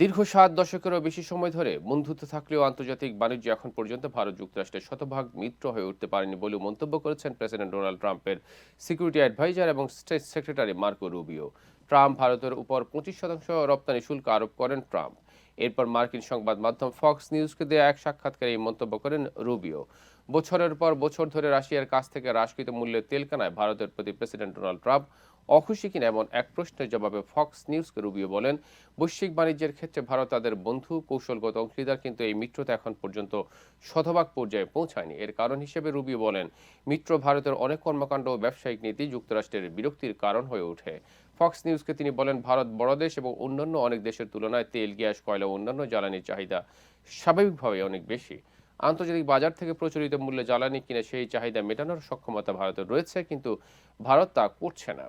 দীর্ঘ সাত দশকেরও বেশি সময় ধরে বন্ধুত্ব থাকলেও আন্তর্জাতিক বাণিজ্য এখন পর্যন্ত ভারত যুক্তরাষ্ট্রের শতভাগ মিত্র হয়ে উঠতে পারেনি বলেও মন্তব্য করেছেন প্রেসিডেন্ট ডোনাল্ড ট্রাম্পের সিকিউরিটি অ্যাডভাইজার এবং state secretary Marco Rubio. Trump ভারতের উপর পঁচিশ শতাংশ রপ্তানি শুল্ক আরোপ করেন ট্রাম্প। এরপর মার্কিন সংবাদ মাধ্যম ফক্স নিউজকে দেয়া এক সাক্ষাৎকারে এই মন্তব্য করেন রুবিও। বছরের পর বছর ধরে রাশিয়ার কাছ থেকে হ্রাসকৃত মূল্যের তেল কেনায় ভারতের প্রতি প্রেসিডেন্ট ডোনাল্ড ট্রাম্প অখুশি কিনা এমন এক প্রশ্নের জবাবে ফক্স নিউজকে রুবিও বলেন, বৈশ্বিক বাণিজ্যের ক্ষেত্রে ভারত তাদের বন্ধু, কৌশলগত অংশীদার, কিন্তু এই মিত্রতা এখন পর্যন্ত শতভাগ পর্যায়ে পৌঁছায়নি। এর কারণ হিসেবে রুবিও বলেন, মিত্র ভারতের অনেক কর্মকাণ্ড ও ব্যবসায়িক নীতি যুক্তরাষ্ট্রের বিরক্তির কারণ হয়ে ওঠে। ফক্স নিউজকে তিনি বলেন, ভারত বড় দেশ এবং অন্যান্য অনেক দেশের তুলনায় তেল, গ্যাস, কয়লা ও অন্যান্য জ্বালানির চাহিদা স্বাভাবিকভাবে অনেক বেশি। আন্তর্জাতিক বাজার থেকে প্রচলিত মূল্যে জ্বালানি কিনে সেই চাহিদা মেটানোর সক্ষমতা ভারতের রয়েছে, কিন্তু ভারত তা করছে না।